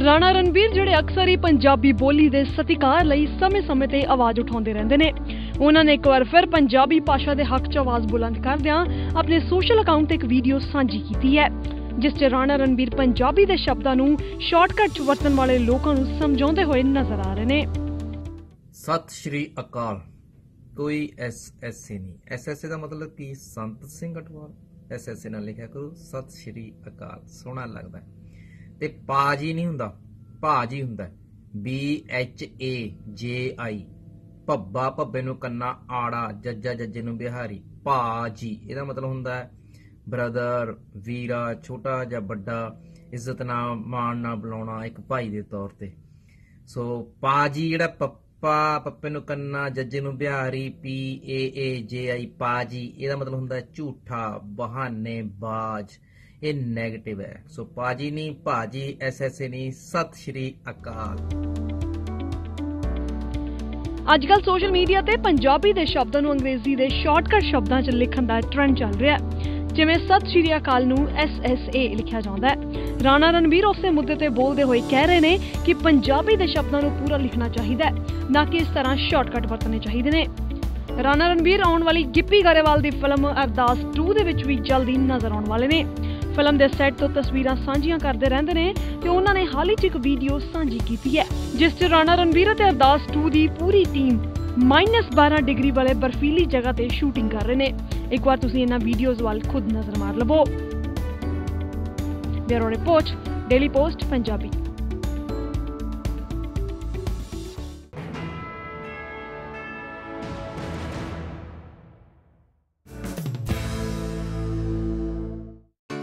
ਰਾਣਾ ਰਣਬੀਰ ਜਿਹੜੇ ਅਕਸਰ ਹੀ ਪੰਜਾਬੀ ਬੋਲੀ ਦੇ ਸਤਿਕਾਰ ਲਈ ਸਮੇਂ-ਸਮੇਂ ਤੇ ਆਵਾਜ਼ ਉਠਾਉਂਦੇ ਰਹਿੰਦੇ ਨੇ। ਉਹਨਾਂ ਨੇ ਇੱਕ ਵਾਰ ਫਿਰ ਪੰਜਾਬੀ ਭਾਸ਼ਾ ਦੇ ਹੱਕ 'ਚ ਆਵਾਜ਼ ਬੁਲੰਦ ਕਰਦਿਆਂ ਆਪਣੇ ਸੋਸ਼ਲ ਅਕਾਊਂਟ ਤੇ ਇੱਕ ਵੀਡੀਓ ਸਾਂਝੀ ਕੀਤੀ ਹੈ, ਜਿਸ 'ਚ ਰਾਣਾ ਰਣਬੀਰ ਪੰਜਾਬੀ ਦੇ ਸ਼ਬਦਾਂ ਨੂੰ ਸ਼ਾਰਟਕਟ 'ਚ ਵਰਤਣ ਵਾਲੇ ਲੋਕਾਂ ਨੂੰ ਸਮਝਾਉਂਦੇ ਹੋਏ ਨਜ਼ਰ ਆ ਰਹੇ ਨੇ। ਸਤਿ ਸ਼੍ਰੀ ਅਕਾਲ। ਕੋਈ ਐਸਐਸਸੀ ਨਹੀਂ। ਐਸਐਸਸੀ ਦਾ ਮਤਲਬ ਕੀ? ਸੰਤ ਸਿੰਘ ਅਟਵਾਲ। ਐਸਐਸਸੀ ਨਾਲ ਲਿਖਿਆ ਕਰੋ, ਸਤਿ ਸ਼੍ਰੀ ਅਕਾਲ। ਸੋਹਣਾ ਲੱਗਦਾ ਹੈ। ਤੇ ਪਾਜੀ ਨਹੀਂ ਹੁੰਦਾ, ਭਾਜੀ ਹੁੰਦਾ ਬੀ ਐਚ ਏ ਜੇ ਆਈ ਭੱਬਾ ਭੱਬੇ ਨੂੰ ਕੰਨਾ, ਆੜਾ, ਜੱਜਾ ਜੱਜੇ ਨੂੰ ਬਿਹਾਰੀ ਭਾਜੀ ਇਹਦਾ ਮਤਲਬ ਹੁੰਦਾ ਹੈ ਬ੍ਰਦਰ ਵੀਰਾ, ਛੋਟਾ ਜਾਂ ਵੱਡਾ, ਇੱਜ਼ਤ ਨਾਲ, ਮਾਣ ਨਾਲ ਬੁਲਾਉਣਾ ਇੱਕ ਭਾਈ ਦੇ ਤੌਰ ਤੇ। ਸੋ ਪਾਜੀ ਜਿਹੜਾ ਪੱਪਾ, ਪੱਪੇ ਨੂੰ ਕੰਨਾ, ਜੱਜੇ ਨੂੰ ਬਿਹਾਰੀ ਪੀ ਏ ਏ ਜੇ ਆਈ ਪਾਜੀ ਇਹਦਾ ਮਤਲਬ ਹੁੰਦਾ ਝੂਠਾ ਬਹਾਨੇ ਬਾਜ ਇਹ 네ਗੇਟਿਵ ਹੈ। ਸੋ ਪਾਜੀ ਨਹੀਂ ਭਾਜੀ ਐਸਐਸਏ ਨਹੀਂ ਸਤਿ ਸ਼੍ਰੀ ਅਕਾਲ। ਅੱਜ ਸੋਸ਼ਲ ਮੀਡੀਆ ਤੇ ਪੰਜਾਬੀ ਦੇ ਸ਼ਬਦਾਂ ਨੂੰ ਅੰਗਰੇਜ਼ੀ ਦੇ ਸ਼ਾਰਟਕਟ ਸ਼ਬਦਾਂ 'ਚ ਲਿਖਣ ਦਾ ਟ੍ਰੈਂਡ ਚੱਲ ਰਿਹਾ ਹੈ। ਜਿਵੇਂ ਸਤਿ ਸ਼੍ਰੀ ਅਕਾਲ ਨੂੰ SSA ਲਿਖਿਆ ਜਾਂਦਾ ਹੈ। ਰਾਣਾ ਰਣਬੀਰ ਉਸੇ ਮੁੱਦੇ ਤੇ ਬੋਲਦੇ ਹੋਏ ਕਹਿ ਰਹੇ ਨੇ ਕਿ ਪੰਜਾਬੀ ਦੇ ਸ਼ਬਦਾਂ ਨੂੰ ਪੂਰਾ ਲਿਖਣਾ ਚਾਹੀਦਾ ਹੈ, ਨਾ ਕਿ ਇਸ ਤਰ੍ਹਾਂ ਸ਼ਾਰਟਕਟ ਵਰਤਣੇ ਚਾਹੀਦੇ ਨੇ। ਰਾਣਾ ਰਣਬੀਰ ਆਉਣ ਵਾਲੀ ਗਿੱਪੀ ਗਰੇਵਾਲ ਦੀ ਫਿਲਮ ਅਰਦਾਸ 2 ਦੇ ਵਿੱਚ ਵੀ ਜਲਦੀ ਨਜ਼ਰ ਆਉਣ ਵਾਲੇ ਨੇ। ਫਿਲਮ ਦੇ ਸੈੱਟ ਤੋਂ ਤਸਵੀਰਾਂ ਸਾਂਝੀਆਂ ਕਰਦੇ ਰਹਿੰਦੇ ਨੇ ਤੇ ਉਹਨਾਂ ਨੇ ਹਾਲ ਹੀ 'ਚ ਇੱਕ ਵੀਡੀਓ ਸਾਂਝੀ ਕੀਤੀ ਹੈ, ਜਿਸ 'ਚ ਰਾਣਾ ਰਣਬੀਰ ਅਤੇ ਅਰਦਾਸ 2 ਦੀ ਪੂਰੀ ਟੀਮ -12 ਡਿਗਰੀ ਵਾਲੇ ਬਰਫੀਲੀ ਜਗ੍ਹਾ ਤੇ ਸ਼ੂਟਿੰਗ ਕਰ ਰਹੇ ਨੇ। ਇੱਕ ਵਾਰ ਤੁਸੀਂ ਇਹਨਾਂ ਵੀਡੀਓਜ਼ ਵੱਲ ਖੁਦ ਨਜ਼ਰ ਮਾਰ ਲਵੋ। Bureau report daily post Punjabi